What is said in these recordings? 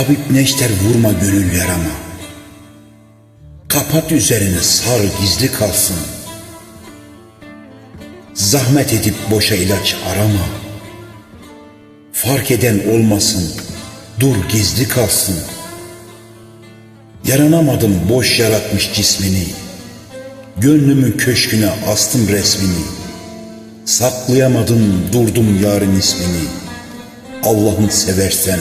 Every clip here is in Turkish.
Tabip neşter vurma gönül yarama. Kapat üzerini sar gizli kalsın. Zahmet edip boşa ilaç arama. Fark eden olmasın, dur gizli kalsın. Yaranamadım boş yaratmış cismini. Gönlümün köşküne astım resmini. Saklayamadım durdum yarın ismini. Allah'ım seversen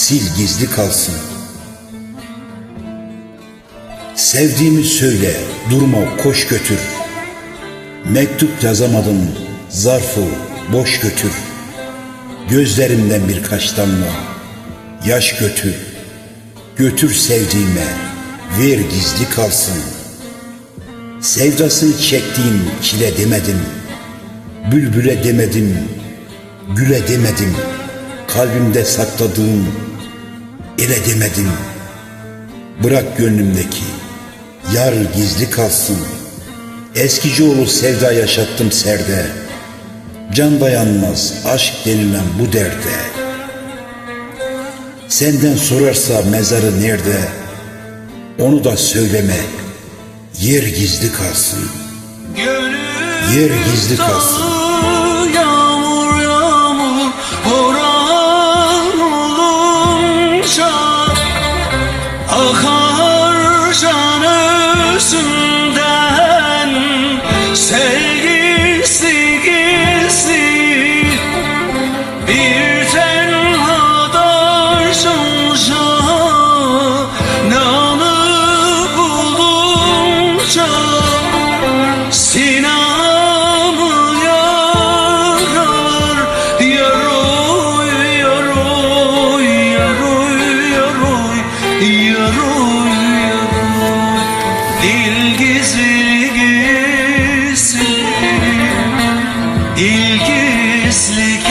sil gizli kalsın. Sevdiğimi söyle, durma koş götür. Mektup yazamadım, zarfı boş götür. Gözlerimden birkaç damla yaş götür. Götür sevdiğime, ver gizli kalsın. Sevdasını çektiğim çile demedim. Bülbüle demedim, güle demedim. Kalbimde sakladığım ele demedim. Bırak gönlümdeki yar gizli kalsın. Eskicioğlu sevda yaşattım serde. Can dayanmaz aşk denilen bu derde. Senden sorarsa mezarı nerede? Onu da söyleme. Yer gizli kalsın. Yer gizli kalsın. Oh, Gizli gizli. Dil gizli gizli